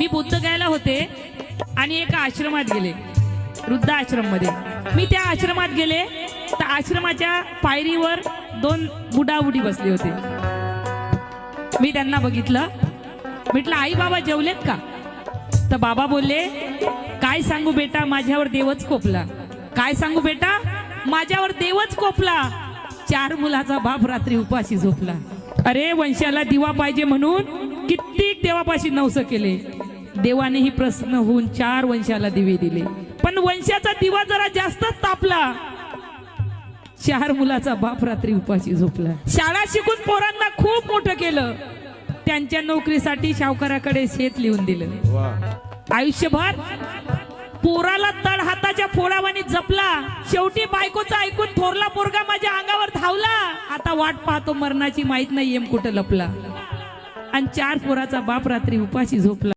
मी बुद्ध गायला होते आणि एका आश्रमात गेले वृद्ध आश्रममध्ये मी त्या आश्रमात गेले तर आश्रमाच्या पायरीवर दोन बुडाबुडी बसले होते. मी त्यांना बघितलं. म्हटलं आई बाबा जेवलेत का? तर बाबा बोलले काय सांगू बेटा माझ्यावर देवच कोपला. काय सांगू बेटा? माझ्यावर देवच कोपला. चार मुलाचा बाप रात्री उपाशी झोपला. अरे वंशाला दिवा पाहिजे म्हणून कित्येक देवापाशी नवस केले. देवानेही प्रसन्न होऊन चार वंशाला दिवे दिले. पण वंशाचा दिवा जरा जास्तच तापला. चार मुलाचा बाप रात्री उपाशी झोपला. शाळा शिकून पोरांना खूप मोठं केलं. त्यांच्या नोकरीसाठी सावकाराकडे शेत लिहून दिलं. आयुष्यभर पोराला तळ हाताच्या फोडावानी जपला. शेवटी बायकोचं ऐकून थोरला पोरगा माझ्या अंगावर धावला. आता वाट पाहतो मरणाची माहीत नाही एम कुठं लपला. आणि चार पोराचा बाप रात्री उपाशी झोपला.